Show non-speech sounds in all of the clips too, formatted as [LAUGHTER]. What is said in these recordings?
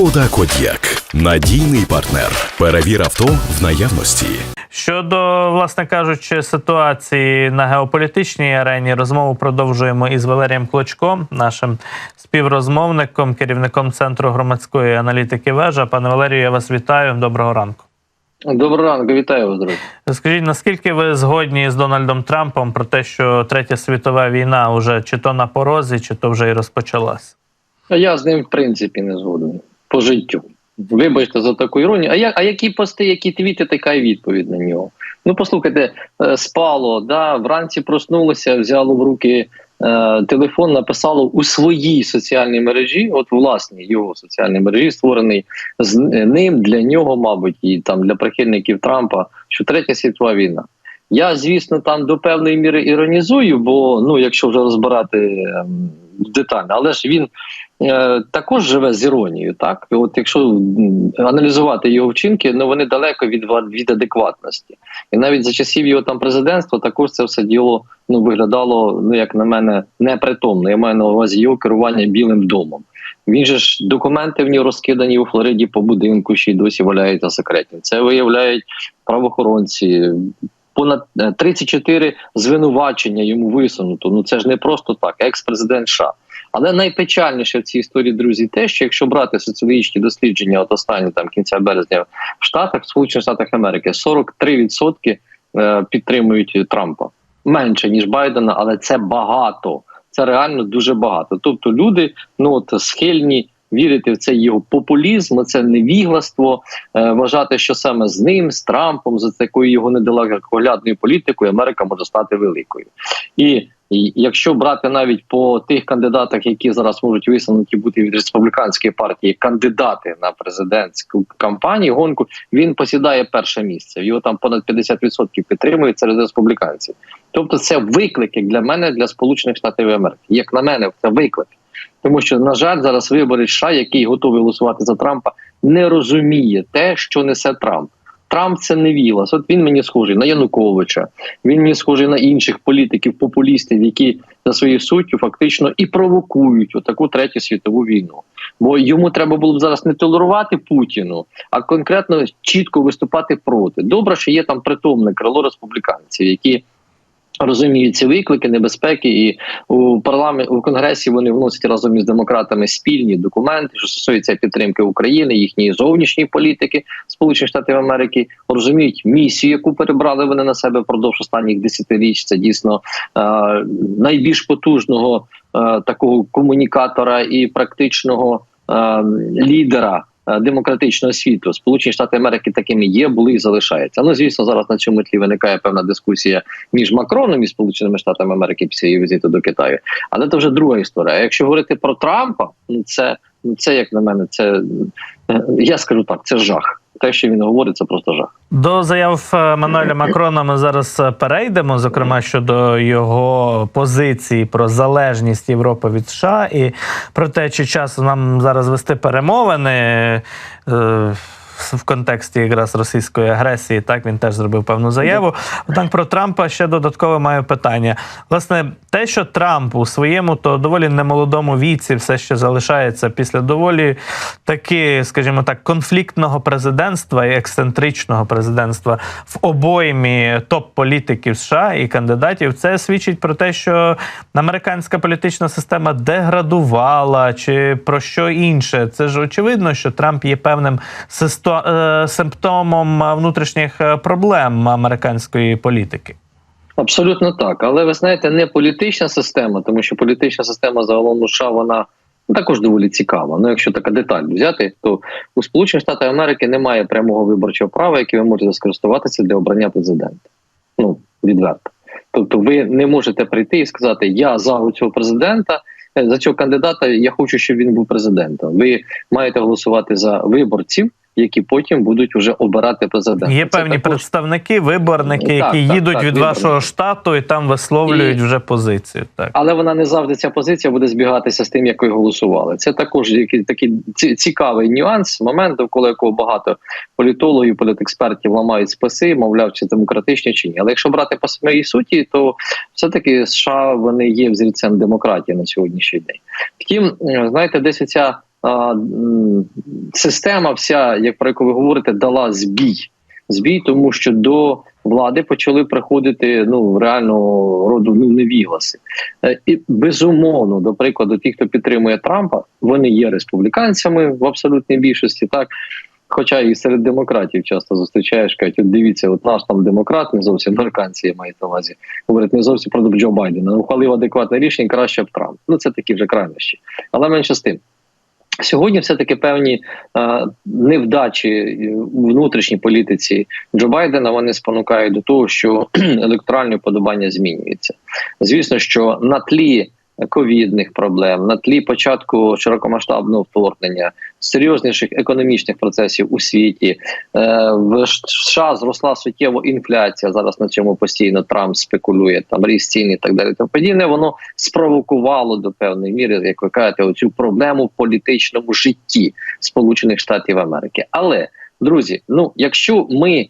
Шкода Код'як надійний партнер. Перевір авто в наявності. Щодо, власне кажучи, ситуації на геополітичній арені, розмову продовжуємо із Валерієм Клочком, нашим співрозмовником, керівником центру громадської аналітики вежа. Пане Валерію, я вас вітаю. Доброго ранку. Доброго ранку, вітаю вас, друзі. Скажіть, наскільки ви згодні з Дональдом Трампом про те, що третя світова війна вже чи то на порозі, чи то вже і розпочалась? Я з ним в принципі не згоден по життю. Вибачте за таку іронію. А я, а які пости, які твіти, така і відповідь на нього. Ну, послухайте, е, спало, да, вранці проснулося, взяло в руки е, телефон, написало у своїй соціальній мережі, от власній його соціальній мережі, створений з ним для нього, мабуть, і там для прихильників Трампа, що третя світова війна. Я, звісно, там до певної міри іронізую, бо ну, якщо вже розбирати ем, детально, але ж він е, також живе з іронією. Так, І от якщо аналізувати його вчинки, ну вони далеко від від адекватності, і навіть за часів його там президентства також це все діло ну виглядало, ну як на мене, непритомно. Я маю на увазі його керування білим домом. Він же ж документи в нього розкидані у Флориді по будинку, ще й досі валяються секретні. Це виявляють правоохоронці. Понад е, 34 звинувачення йому висунуто. Ну це ж не просто так, екс-президент США. Але найпечальніше в цій історії, друзі, те, що якщо брати соціологічні дослідження, от останні там кінця березня в Штатах, в Сполучених Штатах Америки, 43% е, підтримують Трампа менше ніж Байдена, але це багато. Це реально дуже багато. Тобто люди ну от схильні вірити в цей його популізм, це невігластво, е, вважати, що саме з ним, з Трампом, за такою його недалекоглядною політикою, Америка може стати великою. І, і якщо брати навіть по тих кандидатах, які зараз можуть висунуті бути від республіканської партії, кандидати на президентську кампанію, гонку, він посідає перше місце. Його там понад 50% підтримують серед республіканців. Тобто, це виклик як для мене для Сполучених Штатів Америки. Як на мене, це виклик. Тому що, на жаль, зараз виборець США, який готовий голосувати за Трампа, не розуміє те, що несе Трамп. Трамп це не вілас. От він мені схожий на Януковича. Він мені схожий на інших політиків, популістів, які за своєю суттю фактично і провокують отаку третю світову війну. Бо йому треба було б зараз не толерувати Путіну, а конкретно чітко виступати проти. Добре, що є там притомне крило республіканців, які розуміють ці виклики, небезпеки, і у парламенті у конгресі вони вносять разом із демократами спільні документи, що стосуються підтримки України, їхньої зовнішньої політики Сполучених Штатів Америки, розуміють місію, яку перебрали вони на себе впродовж останніх десятиріч. Це дійсно е, найбільш потужного е, такого комунікатора і практичного е, лідера демократичного світу. Сполучені Штати Америки такими є, були і залишаються. Ну звісно, зараз на цьому тлі виникає певна дискусія між Макроном і Сполученими Штатами Америки після її візиту до Китаю. Але це вже друга історія. Якщо говорити про Трампа, ну це ну це як на мене, це е, я скажу так, це жах. Те, що він говорить, це просто жах. До заяв е, Мануеля Макрона ми зараз е, перейдемо, зокрема щодо його позиції про залежність Європи від США і про те, чи час нам зараз вести перемовини. В контексті якраз російської агресії, так він теж зробив певну заяву. Однак про Трампа ще додаткове маю питання. Власне, те, що Трамп у своєму то доволі немолодому віці все ще залишається після доволі таки, скажімо так, конфліктного президентства і ексцентричного президентства в обоймі топ-політиків США і кандидатів, це свідчить про те, що американська політична система деградувала чи про що інше. Це ж очевидно, що Трамп є певним систо- е, симптомом е, внутрішніх е, проблем американської політики. Абсолютно так. Але ви знаєте, не політична система, тому що політична система загалом США вона також доволі цікава. Ну, якщо така деталь взяти, то у Сполучених Штатах Америки немає прямого виборчого права, яке ви можете скористуватися для обрання президента. Ну, відверто. Тобто, ви не можете прийти і сказати, я за цього президента. За цього кандидата я хочу, щоб він був президентом. Ви маєте голосувати за виборців, які потім будуть вже обирати президента. Є певні також- представники, виборники, Так, які так, їдуть так, від виборники. вашого штату і там висловлюють І- вже позицію. Так. але вона не завжди ця позиція буде збігатися з тим, як ви голосували. Це також який такий цікавий нюанс, момент, довкола якого багато політологів, політекспертів ламають списи, мовляв, чи демократичні чи ні. Але якщо брати по самій суті, то все-таки США вони є взірцем демократії на сьогоднішній день. Втім, знаєте, десь ця система, вся, як про яку ви говорите, дала збій. Збій, тому що до влади почали приходити ну реального роду ну, невігласи. Е, І безумовно, до прикладу, ті, хто підтримує Трампа, вони є республіканцями в абсолютній більшості, так. Хоча і серед демократів часто зустрічаєш, кажуть, от дивіться, от наш там демократ, не зовсім американці, я маю на увазі, говорять не зовсім про Джо Байдена. Ухвалив адекватне рішення, краще б Трамп. Ну це такі вже крайнощі. Але менше з тим. Сьогодні все-таки певні е, невдачі е, у внутрішній політиці Джо Байдена вони спонукають до того, що [CLEARS THROAT] електоральне вподобання змінюється. Звісно, що на тлі ковідних проблем, на тлі початку широкомасштабного вторгнення, серйозніших економічних процесів у світі е, в США зросла суттєво інфляція. Зараз на цьому постійно Трамп спекулює там ріст цін і так далі. Тому подібне воно спровокувало до певної міри, як ви кажете, оцю проблему в політичному житті Сполучених Штатів Америки. Але друзі, ну якщо ми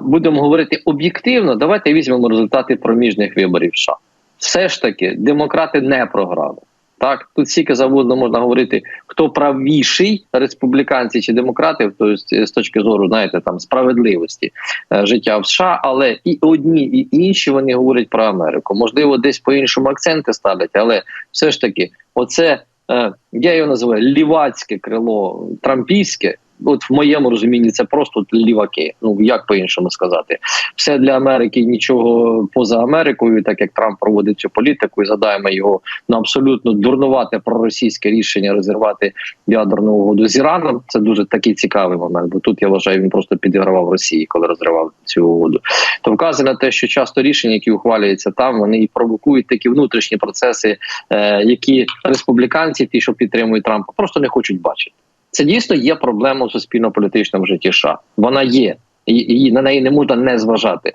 будемо говорити об'єктивно, давайте візьмемо результати проміжних виборів. США. Все ж таки демократи не програли. Так, тут стільки завгодно можна говорити, хто правіший, республіканці чи демократи, тобто з точки зору, знаєте, там справедливості е, життя в США, але і одні, і інші вони говорять про Америку. Можливо, десь по іншому акценти ставлять, але все ж таки, оце е, я його називаю лівацьке крило трампійське. От в моєму розумінні це просто ліваки. Ну як по-іншому сказати, все для Америки, нічого поза Америкою, так як Трамп проводить цю політику, і задаємо його на абсолютно дурнувате проросійське рішення розірвати ядерну угоду з Іраном. Це дуже такий цікавий момент. Бо тут я вважаю, він просто підігравав Росії, коли розривав цю угоду. То вказує на те, що часто рішення, які ухвалюються там, вони і провокують такі внутрішні процеси, е, які республіканці, ті, що підтримують Трампа, просто не хочуть бачити. Це дійсно є проблема у суспільно-політичному житті. США. вона є, і, на неї не можна не зважати.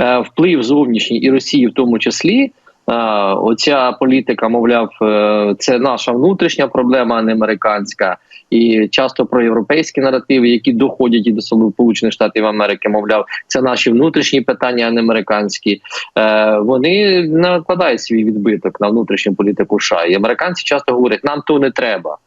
Е, вплив зовнішній і Росії, в тому числі. Е, оця політика, мовляв, е, це наша внутрішня проблема, а не американська, і часто про європейські наративи, які доходять і до Сполучених Штатів Америки, мовляв, це наші внутрішні питання, а не американські. Вони накладають свій відбиток на внутрішню політику США. І американці часто говорять, нам то не треба.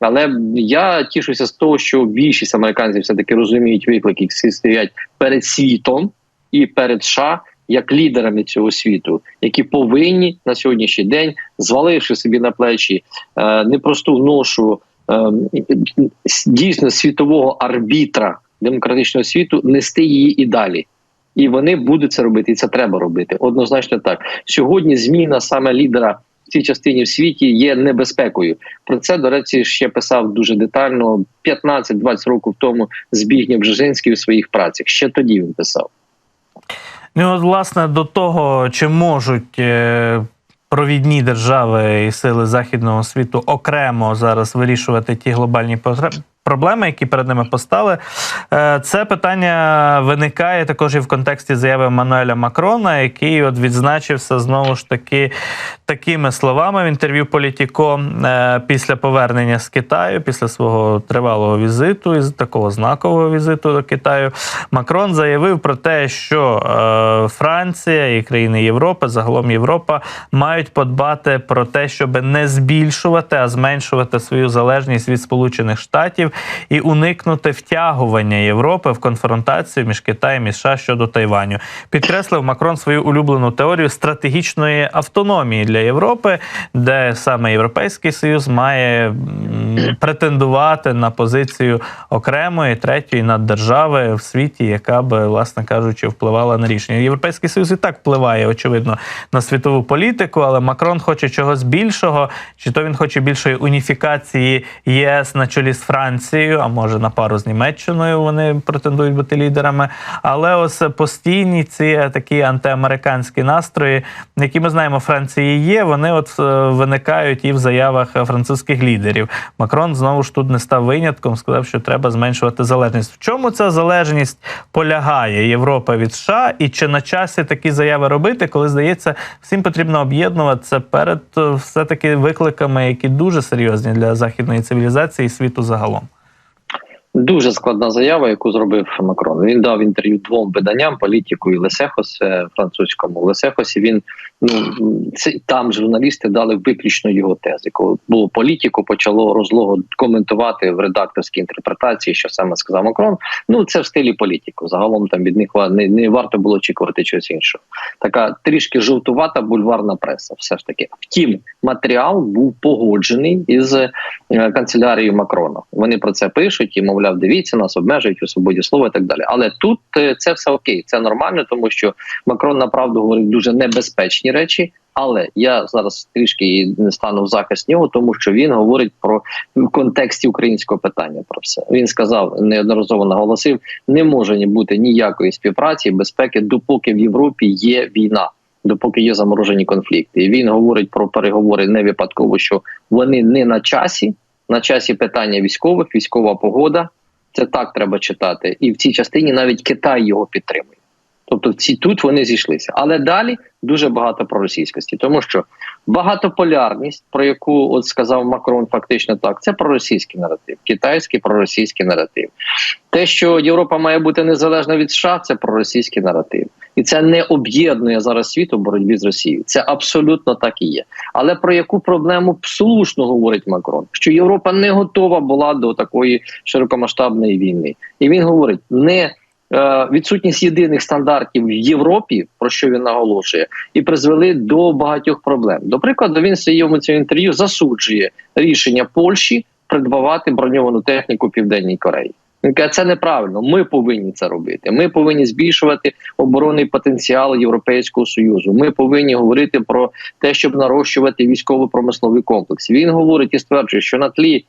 Але я тішуся з того, що більшість американців все таки розуміють виклики, які стоять перед світом і перед США як лідерами цього світу, які повинні на сьогоднішній день, зваливши собі на плечі е, непросту ношу е, дійсно світового арбітра демократичного світу, нести її і далі. І вони будуть це робити, і це треба робити. Однозначно так. Сьогодні зміна саме лідера цій частині в світі є небезпекою. Про це, до речі, ще писав дуже детально 15-20 років тому Збігнєв Бжежинський у своїх працях. Ще тоді він писав. Ну, от, власне, до того, чи можуть е, провідні держави і сили західного світу окремо зараз вирішувати ті глобальні проблеми, які перед ними постали. Е, Це питання виникає також і в контексті заяви Мануеля Макрона, який от відзначився знову ж таки такими словами в інтерв'ю Політіко е, після повернення з Китаю, після свого тривалого візиту, із такого знакового візиту до Китаю. Макрон заявив про те, що е, Франція і країни Європи, загалом Європа, мають подбати про те, щоб не збільшувати, а зменшувати свою залежність від Сполучених Штатів і уникнути втягування Європи в конфронтацію між Китаєм і США щодо Тайваню. Підкреслив Макрон свою улюблену теорію стратегічної автономії для Європи, де саме Європейський Союз має претендувати на позицію окремої третьої наддержави в світі, яка би, власне кажучи, впливала на рішення. Європейський Союз і так впливає, очевидно, на світову політику, але Макрон хоче чогось більшого, чи то він хоче більшої уніфікації ЄС на чолі з Францією, а може на пару з Німеччиною вони претендують бути лідерами. Але ось постійні ці такі антиамериканські настрої, які ми знаємо, Франції є, вони от е, виникають і в заявах французьких лідерів. Макрон знову ж тут не став винятком, сказав, що треба зменшувати залежність. В чому ця залежність полягає Європа від США, і чи на часі такі заяви робити, коли здається, всім потрібно об'єднуватися перед е, все таки викликами, які дуже серйозні для західної цивілізації і світу загалом. Дуже складна заява, яку зробив Макрон. Він дав інтерв'ю двом виданням політику і Лесехос е, французькому. Лесехосі він ну це там журналісти дали виключно його тези. Коли було політику, почало розлого коментувати в редакторській інтерпретації, що саме сказав Макрон. Ну це в стилі політику. Загалом там від них не, не варто було очікувати чогось іншого. Така трішки жовтувата бульварна преса. Все ж таки. Втім, матеріал був погоджений із е, канцелярією Макрона. Вони про це пишуть і мовляв, дивіться, нас обмежують у свободі слова і так далі. Але тут е, це все окей, це нормально, тому що Макрон направду говорить дуже небезпечні речі. Але я зараз трішки не стану в захист нього, тому що він говорить про в контексті українського питання. Про все він сказав неодноразово наголосив: не може бути ніякої співпраці безпеки, допоки в Європі є війна, допоки є заморожені конфлікти. І він говорить про переговори не випадково, що вони не на часі, на часі питання військових, військова погода. Це так треба читати, і в цій частині навіть Китай його підтримує. Тобто, ці тут вони зійшлися. Але далі дуже багато проросійськості, тому що багатополярність, про яку от сказав Макрон, фактично так, це проросійський наратив, китайський проросійський наратив. Те, що Європа має бути незалежна від США, це проросійський наратив, і це не об'єднує зараз світ у боротьбі з Росією. Це абсолютно так і є. Але про яку проблему слушно говорить Макрон? Що Європа не готова була до такої широкомасштабної війни, і він говорить не. Е, Відсутність єдиних стандартів в Європі, про що він наголошує, і призвели до багатьох проблем. До прикладу, він своєму цьому інтерв'ю засуджує рішення Польщі придбавати броньовану техніку Південній Кореї. Він каже, це неправильно. Ми повинні це робити. Ми повинні збільшувати оборонний потенціал Європейського союзу. Ми повинні говорити про те, щоб нарощувати військово-промисловий комплекс. Він говорить і стверджує, що на тлі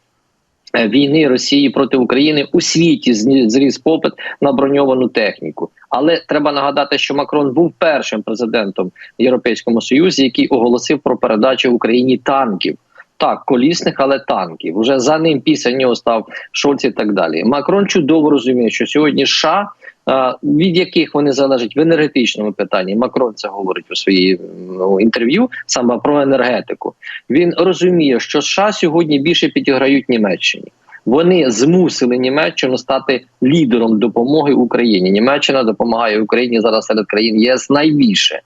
війни Росії проти України у світі зріс попит на броньовану техніку. Але треба нагадати, що Макрон був першим президентом в Європейському Союзі, який оголосив про передачу Україні танків. Так, колісних, але танків. Уже за ним після нього став Шольц і так далі. Макрон чудово розуміє, що сьогодні США, е, від яких вони залежать в енергетичному питанні. Макрон це говорить у своїй ну, інтерв'ю саме про енергетику. Він розуміє, що США сьогодні більше підіграють Німеччині. Вони змусили Німеччину стати лідером допомоги Україні. Німеччина допомагає Україні зараз серед країн ЄС найбільше.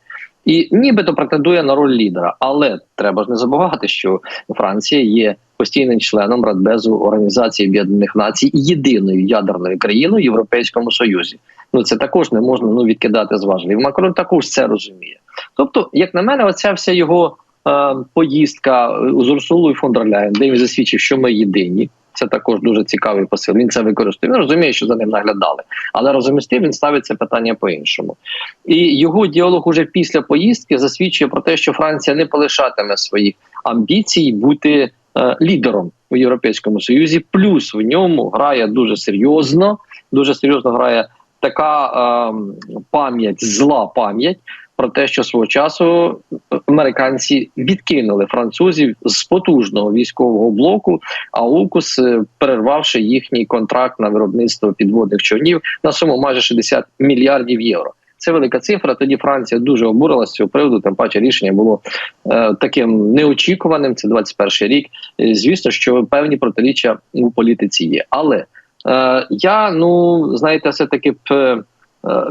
І нібито претендує на роль лідера, але треба ж не забувати, що Франція є постійним членом Радбезу Організації Об'єднаних Націй і єдиною ядерною країною в Європейському Союзі. Ну це також не можна ну відкидати з. Макрон також це розуміє. Тобто, як на мене, оця вся його е, поїздка з Урсулою фон дер де він засвідчив, що ми єдині. Це також дуже цікавий посил. Він це використовує. Він розуміє, що за ним наглядали, але тим він ставить це питання по-іншому. І його діалог уже після поїздки засвідчує про те, що Франція не полишатиме своїх амбіцій бути е, лідером у Європейському Союзі. Плюс в ньому грає дуже серйозно, дуже серйозно грає така е, пам'ять, зла пам'ять. Про те, що свого часу американці відкинули французів з потужного військового блоку, АУКУС, е, перервавши їхній контракт на виробництво підводних човнів на суму майже 60 мільярдів євро. Це велика цифра. Тоді Франція дуже обурилася з цього приводу. Тим паче рішення було е, таким неочікуваним. Це 21 рік. Е, Звісно, що певні протиріччя у політиці є. Але е, я ну знаєте, все таки б. е, е,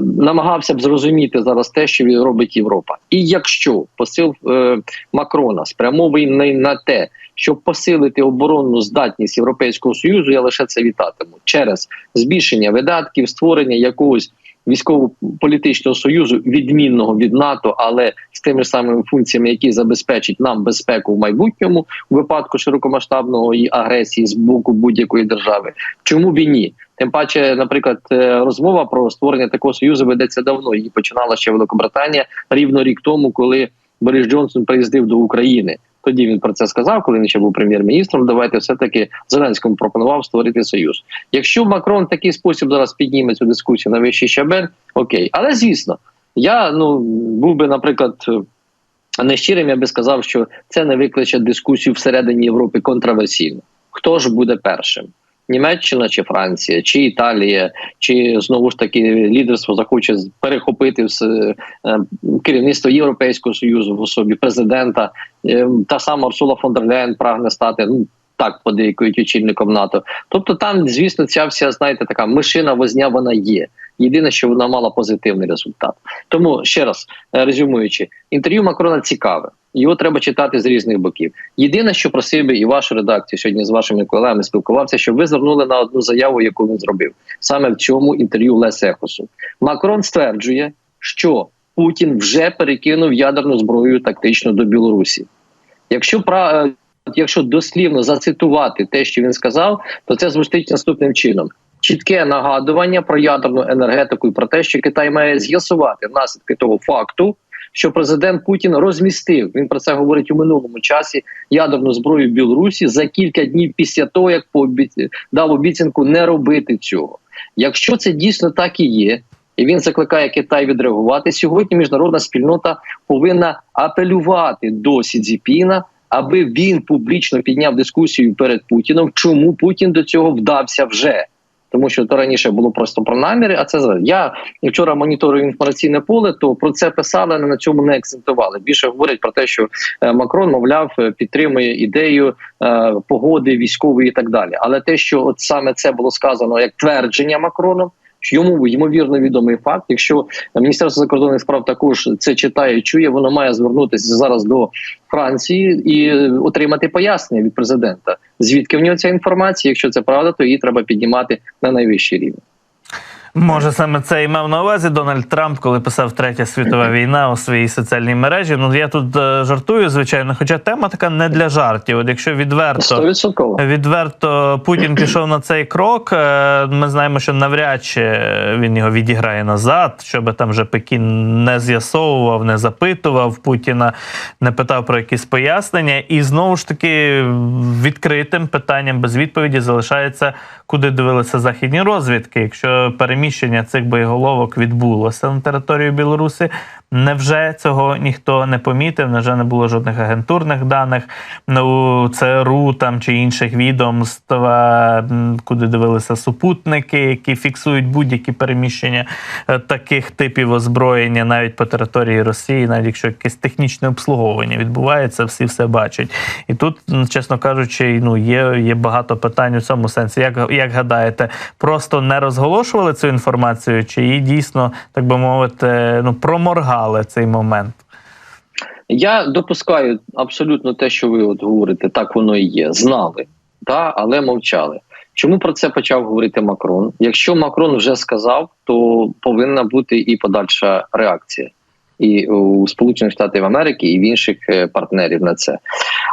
Намагався б зрозуміти зараз те, що робить Європа, і якщо посил е, Макрона спрямований на те, щоб посилити оборонну здатність Європейського союзу, я лише це вітатиму через збільшення видатків, створення якогось військово-політичного союзу, відмінного від НАТО, але з тими самими функціями, які забезпечать нам безпеку в майбутньому у випадку широкомасштабної агресії з боку будь-якої держави. Чому б і ні? Тим паче, наприклад, е, розмова про створення такого союзу ведеться давно. Її починала ще Великобританія рівно рік тому, коли Борис Джонсон приїздив до України. Тоді він про це сказав, коли він ще був прем'єр-міністром. Давайте все таки Зеленському пропонував створити союз. Якщо Макрон в такий спосіб зараз підніме цю дискусію на вищий щабель, окей. Але звісно, я ну був би, наприклад, нещирим, я би сказав, що це не викличе дискусію всередині Європи контроверсійно. Хто ж буде першим? Німеччина чи Франція, чи Італія, чи знову ж таки лідерство захоче перехопити е, керівництво Європейського союзу в особі президента. Е, Та сама Урсула фон дер Ляєн прагне стати. Ну Так подейкують очільником НАТО. Тобто, там, звісно, ця вся знаєте, така мишина возня вона є. Єдине, що вона мала позитивний результат. Тому ще раз е, резюмуючи, інтерв'ю Макрона цікаве. Його треба читати з різних боків. Єдине, що просив би і вашу редакцію сьогодні з вашими колегами спілкувався, щоб ви звернули на одну заяву, яку він зробив саме в цьому інтерв'ю Лесехосу. Макрон стверджує, що Путін вже перекинув ядерну зброю тактично до Білорусі. Якщо е, якщо дослівно зацитувати те, що він сказав, то це звучить наступним чином: чітке нагадування про ядерну енергетику і про те, що Китай має з'ясувати наслідки того факту, що президент Путін розмістив. Він про це говорить у минулому часі ядерну зброю в Білорусі за кілька днів після того, як дав обіцянку не робити цього. Якщо це дійсно так і є, і він закликає Китай відреагувати. Сьогодні міжнародна спільнота повинна апелювати до Сі Цзіпіна, аби він публічно підняв дискусію перед Путіном, чому Путін до цього вдався вже. Тому що то раніше було просто про наміри, а це. Я вчора моніторую інформаційне поле, то про це писали, але на цьому не акцентували. Більше говорять про те, що е, Макрон, мовляв, е, підтримує ідею е, погоди військової і так далі. Але те, що от саме це було сказано як твердження Макроном, що йому ймовірно відомий факт. Якщо міністерство закордонних справ також це читає, чує, воно має звернутися зараз до Франції і отримати пояснення від президента. Звідки в нього ця інформація? Якщо це правда, то її треба піднімати на найвищий рівень. Може, саме це і мав на увазі Дональд Трамп, коли писав Третя світова війна у своїй соціальній мережі. Ну я тут е, жартую, звичайно, хоча тема така не для жартів. От якщо відверто відверто Путін пішов на цей крок, е, ми знаємо, що навряд чи він його відіграє назад, щоб там вже Пекін не з'ясовував, не запитував Путіна, не питав про якісь пояснення. І знову ж таки відкритим питанням без відповіді залишається, куди дивилися західні розвідки. Якщо переміщення цих боєголовок відбулося на територію Білорусі, невже цього ніхто не помітив? Невже не було жодних агентурних даних ну, ЦРУ там чи інших відомств, куди дивилися супутники, які фіксують будь-які переміщення е, таких типів озброєння навіть по території Росії, навіть якщо якесь технічне обслуговування відбувається, всі все бачать. І тут, чесно кажучи, ну є, є багато питань у цьому сенсі. Як, як гадаєте, просто не розголошували цю інформацію, чи її дійсно, так би мовити, ну проморгали цей момент? Я допускаю абсолютно те, що ви от говорите, так воно і є. Знали, та, але мовчали. Чому про це почав говорити Макрон? Якщо Макрон вже сказав, то повинна бути і подальша реакція. І у Сполучених Штатів Америки, і в інших е, партнерів на це.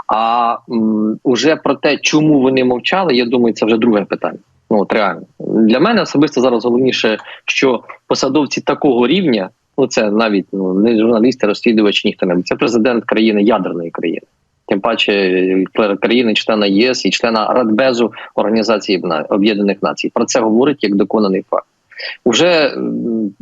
А м, уже про те, чому вони мовчали, я думаю, це вже друге питання. Ну от реально для мене особисто зараз головніше, що посадовці такого рівня, ну це навіть ну не журналісти, розслідувачі, ніхто не це президент країни ядерної країни. Тим паче е, країни члена ЄС і члена Радбезу Організації Об'єднаних Націй. Про це говорить як доконаний факт. Уже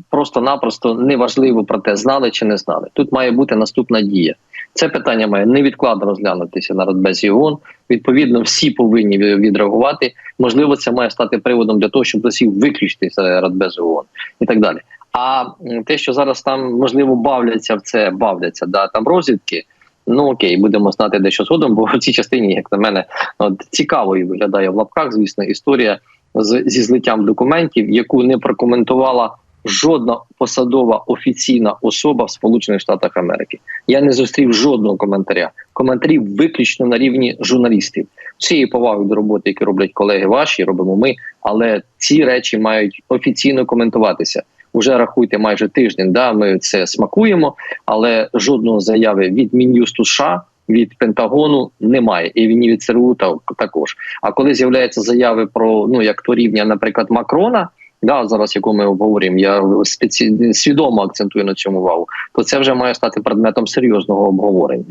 просто-напросто неважливо про те, знали чи не знали. Тут має бути наступна дія. Це питання має невідкладно розглянутися на Радбезі ООН. Відповідно, всі повинні відреагувати. Можливо, це має стати приводом для того, щоб Росію виключити з Радбезу ООН і так далі. А те, що зараз там можливо бавляться в це, бавляться, да там розвідки. Ну окей, будемо знати дещо згодом, бо [LAUGHS] в цій частині, як на мене, от цікавою виглядає в лапках, звісно, історія з зі злиттям документів, яку не прокоментувала жодна посадова офіційна особа в Сполучених Штатах Америки. Я не зустрів жодного коментаря. Коментарі виключно на рівні журналістів. Всією повагою до роботи, які роблять колеги ваші, робимо ми, але ці речі мають офіційно коментуватися. Уже рахуйте майже тиждень. Да, ми це смакуємо, але жодної заяви від Мін'юсту США, від Пентагону немає, і ні від ЦРУ також. А коли з'являються заяви про ну як то рівня, наприклад, Макрона, да, зараз яку ми обговорюємо, я спеці... свідомо акцентую на цьому увагу, то це вже має стати предметом серйозного обговорення.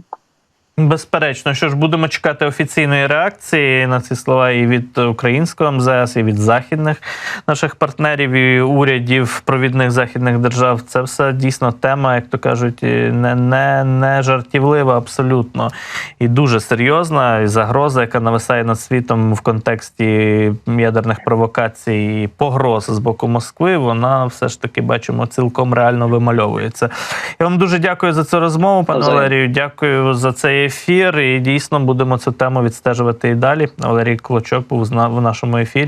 Безперечно, що ж будемо чекати офіційної реакції на ці слова і від українського МЗС, і від західних наших партнерів і урядів провідних західних держав. Це все дійсно тема, як то кажуть, не, не, не жартівлива абсолютно і дуже серйозна. І загроза, яка нависає над світом в контексті ядерних провокацій і погроз з боку Москви, вона все ж таки бачимо цілком реально вимальовується. Я вам дуже дякую за цю розмову, пане Валерію. Дякую за цей ефір. І дійсно будемо цю тему відстежувати і далі. Валерій Клочок був в нашому ефірі.